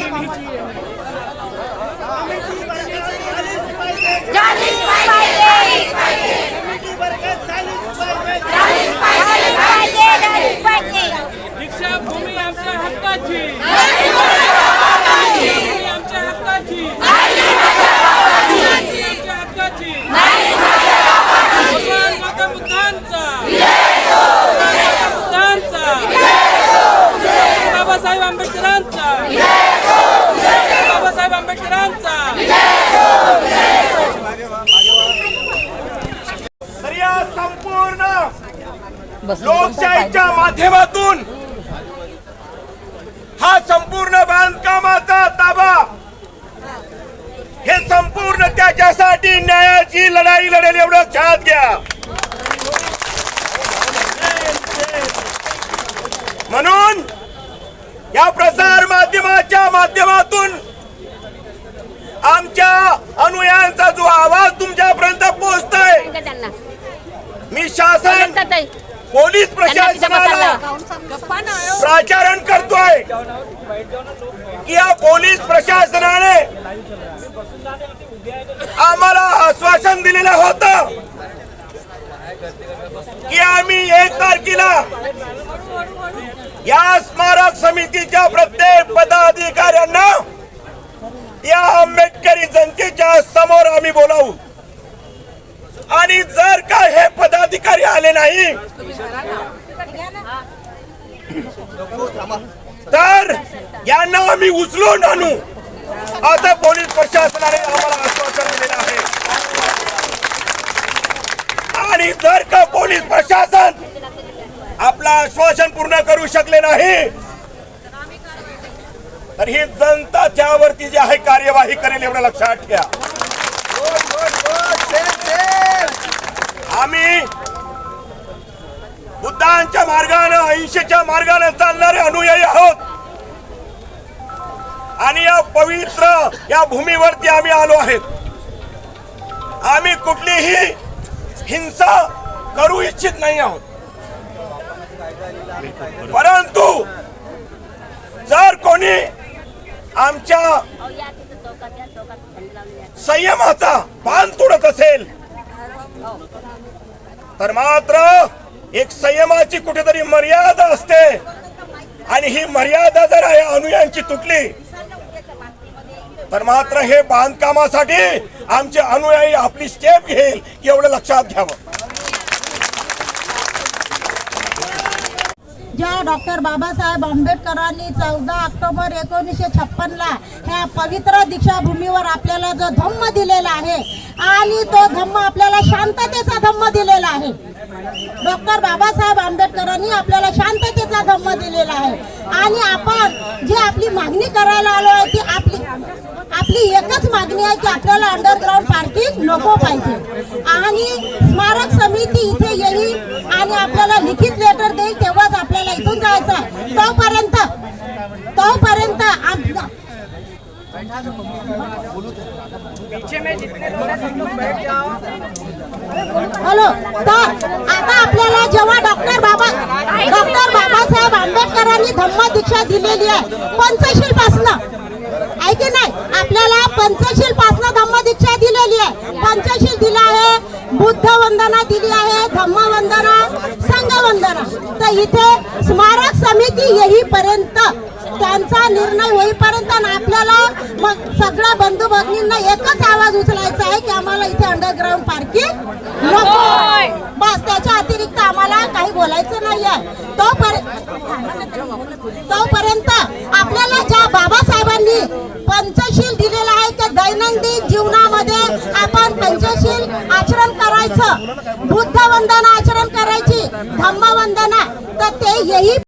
한번만 더. आंबेडकरांचा. बाबासाहेब आंबेडकरांचा. तर या संपूर्ण लोकशाहीच्या माध्यमातून हा संपूर्ण बांधकामाचा ताबा हे संपूर्ण त्याच्यासाठी न्यायाची लढाई लढेल एवढं लक्षात घ्या. म्हणून या प्रसार माध्यमाच्या माध्यमातून आमच्या अनुयायांचा जो आवाज तुमच्यापर्यंत पोहोचतोय मी शासन पोलीस प्रशासनाला प्राचारण करतोय की या पोलीस प्रशासनाने आम्हाला आश्वासन दिलेलं होतं की आम्ही एक तारखेला या स्मारक समितीच्या प्रत्येक पदाधिकाऱ्यांना या आंबेडकरी जनतेच्या समोर आम्ही बोलावू. आणि जर का हे पदाधिकारी आले नाही तर यांना आम्ही उचलून आणू. असं पोलीस प्रशासनाने आम्हाला आश्वासन दिलेलं आहे. आणि जर का पोलीस प्रशासन आपलं आश्वासन पूर्ण करू शकले नाही. तर ही जनता त्यावरती जी आहे कार्यवाही करेल एवढं लक्षात ठेवा. आम्ही बुद्धांच्या मार्गानं अहिंसेच्या मार्गानं चालणारे अनुयायी आहोत. आणि या पवित्र या भूमीवरती आम्ही आलो आहेत आम्ही कुठलीही हिंसा करू इच्छित नाही आहोत. परंतु जर कोणी आमच्या संयमाचा बांध तुडत असेल तर मात्र एक संयमाची कुठेतरी मर्यादा असते. आणि ही मर्यादा जर आहे अनुयांची तुटली तर मात्र हे बांधकामासाठी आमचे अनुयायी आपली स्टेप घेईल एवढं लक्षात घ्यावं. ज्या डॉक्टर बाबासाहेब आंबेडकरांनी चौदा ऑक्टोबर एकोणीसशे छप्पनला ह्या पवित्र दीक्षाभूमीवर आपल्याला जो धम्म दिलेला आहे आणि तो धम्म आपल्याला शांततेचा धम्म दिलेला आहे. डॉक्टर बाबासाहेब आंबेडकरांनी आपल्याला शांततेचा धम्म दिलेला आहे. आणि आपण जी आपली मागणी करायला आलो आहे ती आपली आपली एकच मागणी आहे की आपल्याला अंडरग्राऊंड पार्किंग नको पाहिजे. आणि स्मारक समिती इथे येईल आणि आपल्याला लिखित लेटर देईल तेव्हाच आपल्याला इथून जायचं आहे. तोपर्यंत तोपर्यंत हॅलो तर आता आपल्याला जेव्हा डॉक्टर बाबा डॉक्टर बाबासाहेब आंबेडकरांनी धम्म दीक्षा दिलेली आहे पंचशील पासन आहे की नाही? आपल्याला पंचशील पासन धम्म दीक्षा दिलेली आहे. पंचशील दिला आहे बुद्ध वंदना दिली आहे धम्म वंदना संघ वंदना. तर इथे स्मारक समिती येईपर्यंत त्यांचा निर्णय होईपर्यंत आपल्याला मग सगळ्या बंधू भगिनींना एकच आवाज उचलायचा आहे की आम्हाला इथे अंडरग्राऊंड पार्किंग नको बस त्याच्या अतिरिक्त आम्हाला काही बोलायचं नाही आहे तोपर्यंत तोपर्यंत आपल्याला ज्या बाबासाहेबांनी बुद्ध वंदना आचरण करायची धम्म वंदना तर ते येही